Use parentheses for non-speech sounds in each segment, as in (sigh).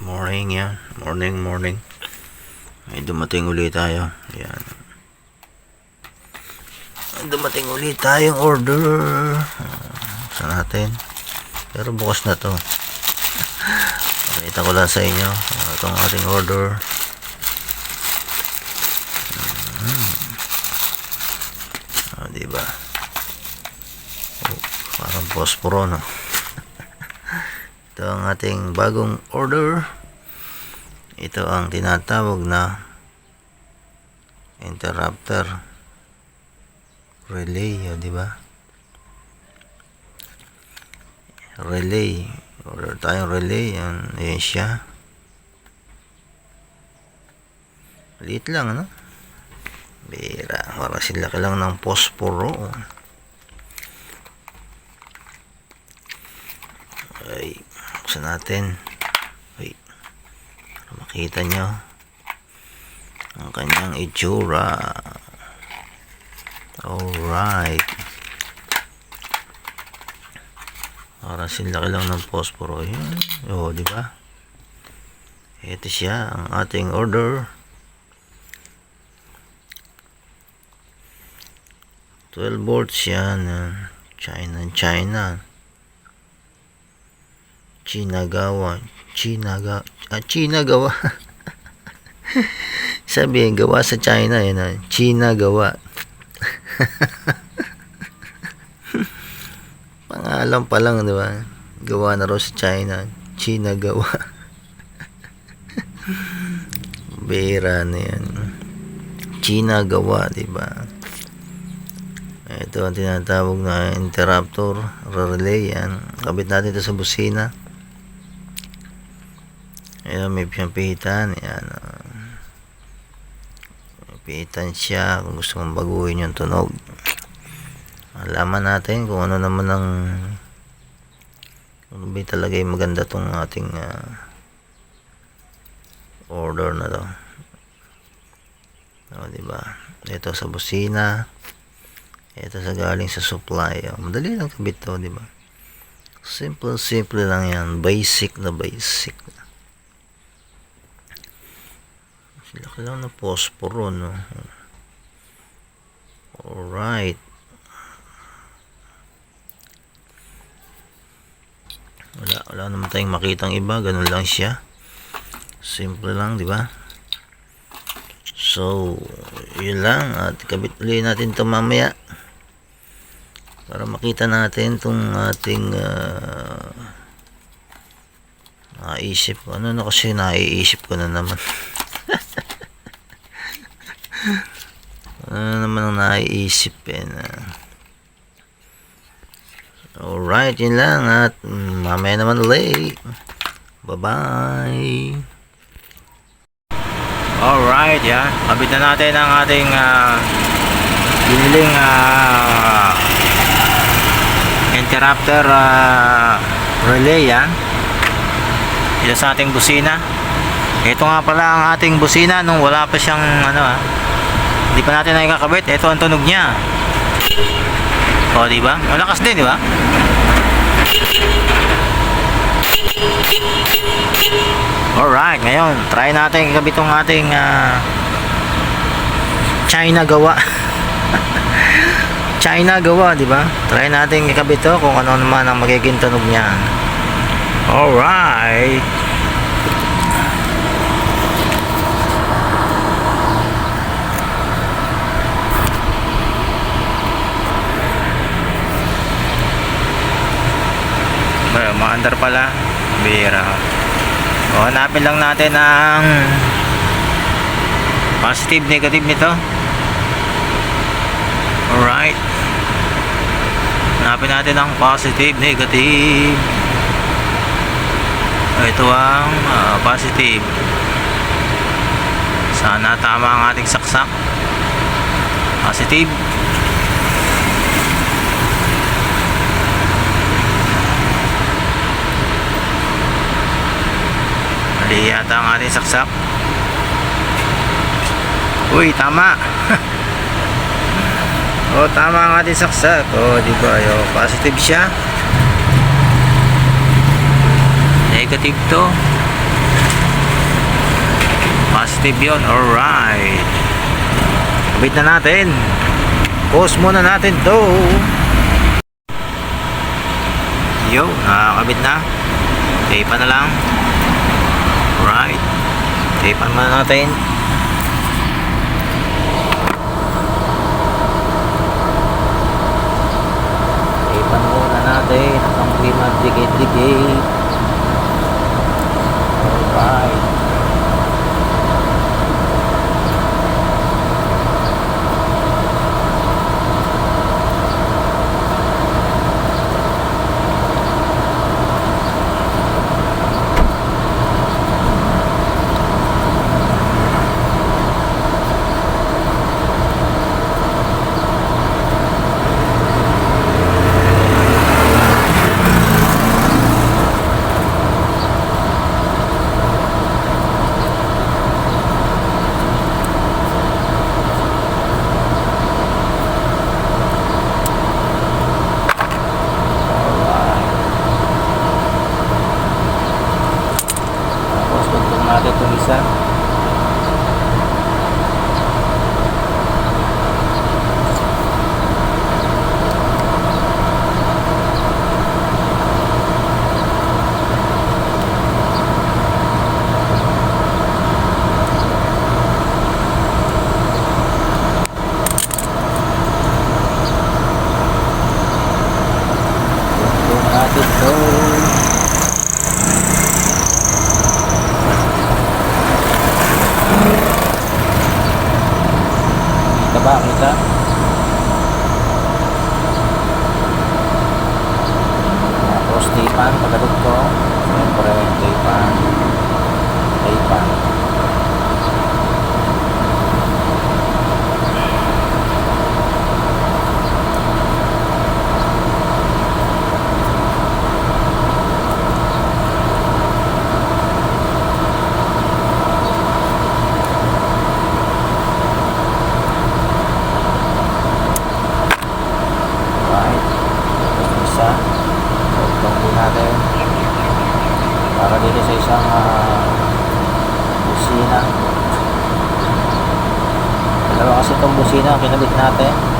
Morning yan. Morning, morning. May dumating ulit tayo. Yan. May dumating ulit tayong order. Sa natin. Pero bukas na to. Pakita ko lang sa inyo. ah, Itong ating order. Hmm. Ah, diba? Oh, parang posporo, no? Ito ang ating bagong order. Ito ang tinatawag na interrupter relay, o, di ba? Relay. Order tayong relay. Yan, yan siya. Liit lang, ano? Bira. Para sila ka lang ng posporo. Buksan natin. Ay, para makita nyo ang kanyang itsura. Alright. Para sila lang ng posporo. Yun. O, di ba? Ito siya, ang ating order. 12 volts yan. China, China. China gawa. China gawa. Ah, China gawa. (laughs) Sabi, gawa sa China. Yan, ah. China gawa. (laughs) Pangalan pa lang, di ba? Gawa na raw sa China. China gawa. (laughs) Bira na yan. China gawa, di ba? Ito ang tinatawag na interruptor relay yan. Kabit natin ito sa busina. Ayan, may pipitan. Ayan. ah. May pihitan siya kung gusto mong baguhin yung tunog. Alaman natin kung ano naman ang ano ba talaga yung maganda tong ating ah, order na to. O, di ba? Ito sa busina. Ito sa galing sa supply. Oh, madali lang kabit to, di ba? Simple, simple lang yan. Basic na basic. Sila ka lang na posporo, no? Alright. Wala, wala naman tayong makitang iba. Ganun lang siya. Simple lang, di ba? So, yun lang. At kabit ulit natin ito mamaya. Para makita natin itong ating uh, naisip. Ano na kasi naiisip ko na naman. (laughs) (laughs) ano naman ang naiisip eh na. Alright, yun lang. At mamaya naman ulit. Bye-bye. Alright, yan. Kabit na natin ang ating uh, biniling uh, interrupter uh, relay, yan. Ito sa ating busina. Ito nga pala ang ating busina nung wala pa siyang ano ah. Hindi pa natin nakakabit. Ito ang tunog niya. O, di ba? Malakas din, di ba? Alright, ngayon, try natin ikabit itong ating ah, China gawa. (laughs) China gawa, di ba? Try natin ikabit to kung ano naman ang magiging tunog niya. Alright. Maandar pala. Bira. O, hanapin lang natin ang positive, negative nito. Alright. Hanapin natin ang positive, negative. Ito ang ah, positive. Sana tama ang ating saksak. Positive. mali ata ang ating saksak. Uy tama. (laughs) O oh, tama ang ating saksak. Oh, o diba yo, positive siya. Negative to. Positive yun. Alright. Kabit na natin. Post muna natin to. Yo nakakabit na. Tape na lang. Alright. Tipan man natin. Tipan muna natin. Ang klima digay-digay. Alright. Taipan, pagadugtong. Siyempre, Taipan. Taipan. kusina, kinabit natin.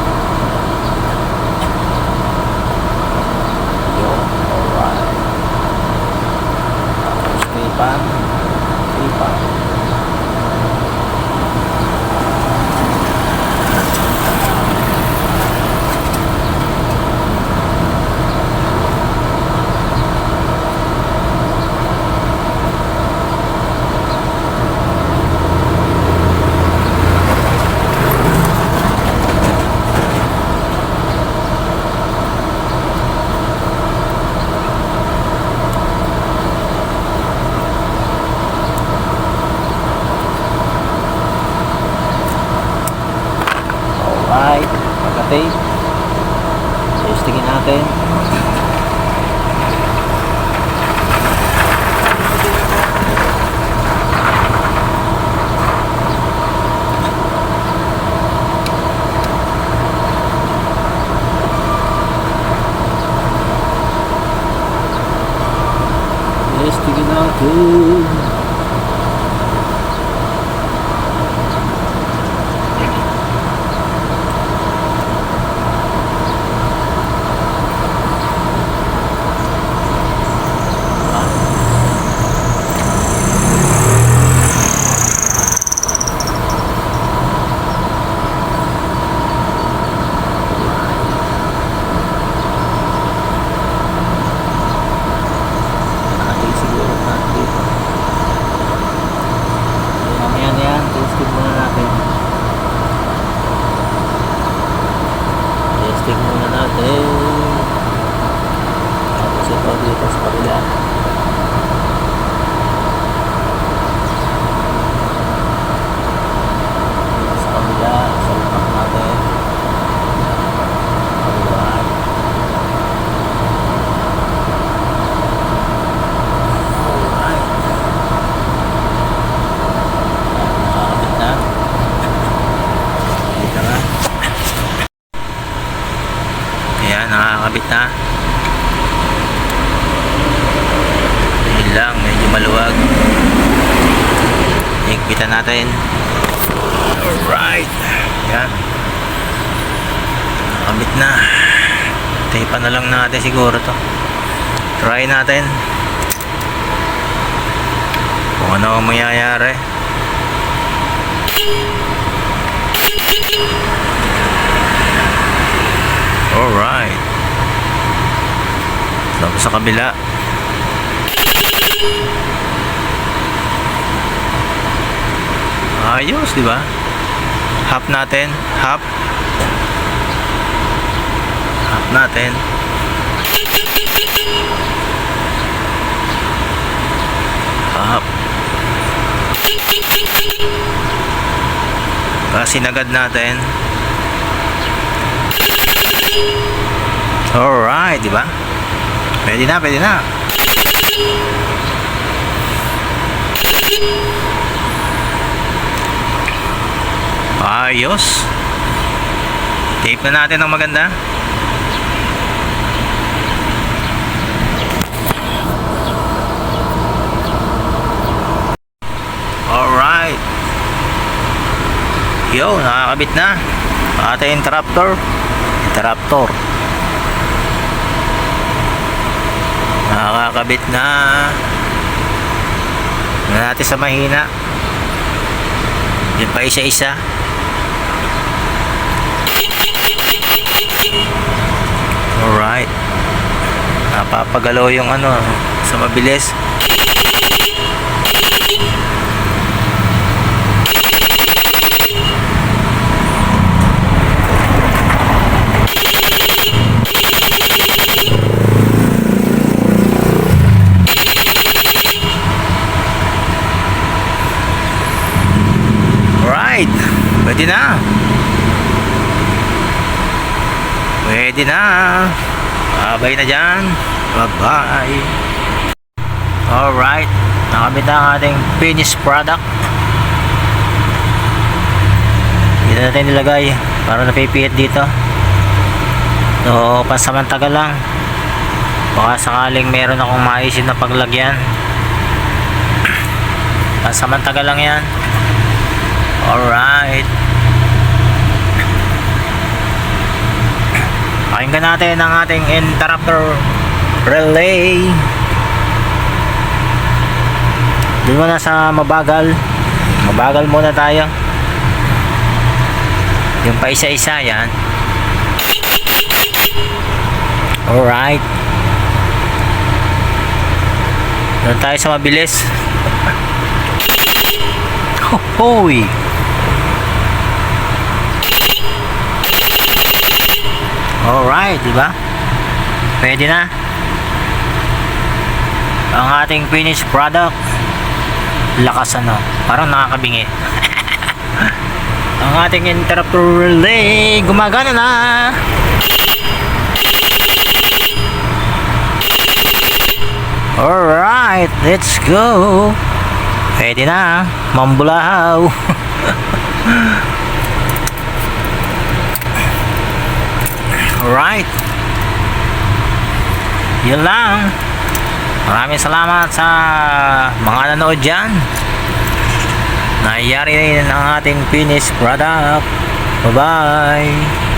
tu maluwag. Higpitan natin. Alright. Yan. Nakabit na. Tape na lang natin siguro to. Try natin. Kung ano ang mangyayari. Alright. Tapos sa kabila. Ayos, di ba? Half natin. Half. Half natin. Half. Kasi nagad natin. Alright, di ba? Pwede na, pwede na. Ayos. Tape na natin ng maganda. Alright. Yo, nakakabit na. Ating interrupter. Interruptor. Nakakabit na. Tingnan natin sa mahina. Yan pa isa-isa. Alright. Napapagalaw yung ano sa mabilis. Alright. Pwede na. Pwede na. Babay na dyan. Bye-bye. Alright. Nakabit na ang ating finished product. Dito natin nilagay para napipihit dito. So, pansamantagal lang. Baka sakaling meron akong maisip na paglagyan. (clears throat) Pansamantagal lang yan. Alright. Pakinggan natin ang ating interrupter relay. Doon muna sa mabagal. Mabagal muna tayo. Yung pa isa-isa yan. Alright. Doon tayo sa mabilis. (laughs) Hoy! Alright, di ba? Pwede na. Ang ating finished product. Lakas ano, parang nakakabingi. (laughs) Ang ating interrupter relay gumagana na. Alright, let's go. Pwede na, mambulahaw. (laughs) Alright. Yun lang. Maraming salamat sa mga nanood dyan. Nangyari ang ating finished product. Bye-bye.